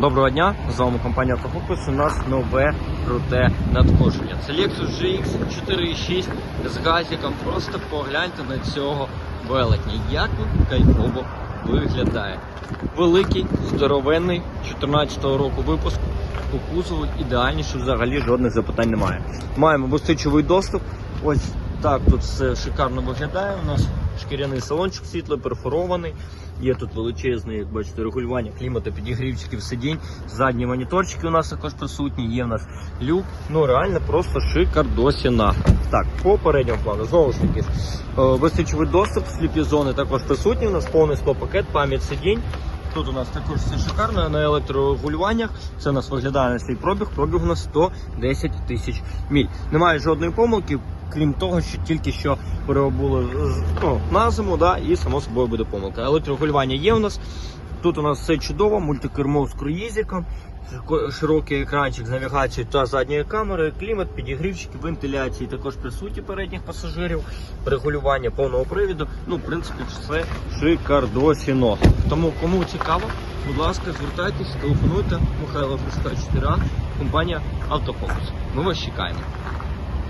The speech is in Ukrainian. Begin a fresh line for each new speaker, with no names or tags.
Доброго дня, з вами компанія Автофокус. У нас нове круте надходження. Це Lexus GX 4.6 з газиком. Просто погляньте на цього велетня. Як він кайфово виглядає. Великий, здоровенний, 14-го року випуску. По кузову ідеальні, взагалі жодних запитань немає. Маємо безстичовий доступ. Ось так тут все шикарно виглядає. У нас шкіряний салончик світло перфорований. Є тут величезне, як бачите, регулювання клімату, підігрівчиків сидінь. Задні моніторчики у нас також присутні. Є в нас люк. Ну реально просто шикардосіна. Так, по передньому плану знову ж таки. е, Безстичовий доступ, сліпі зони також присутні. У нас повний склопакет, пам'ять сидінь. Тут у нас також все шикарно на електрорегулюваннях. Це у нас виглядає на свій пробіг. Пробіг у нас 110 тисяч міль. Немає жодної помилки, крім того, що тільки що переобули ну, на зиму, да, і само собою буде помилка. Електрорегулювання є у нас. Тут у нас все чудово, мультикермо з круїзиком, широкий екранчик з навігацією та задньою камерою, клімат, підігрівчики, вентиляції також присутні передніх пасажирів, регулювання повного привіду. Ну, в принципі, все шикардосіно. Тому кому цікаво, будь ласка, звертайтесь, телефонуйте. Михайло Фришка 4А, компанія Автофокус. Ми вас чекаємо.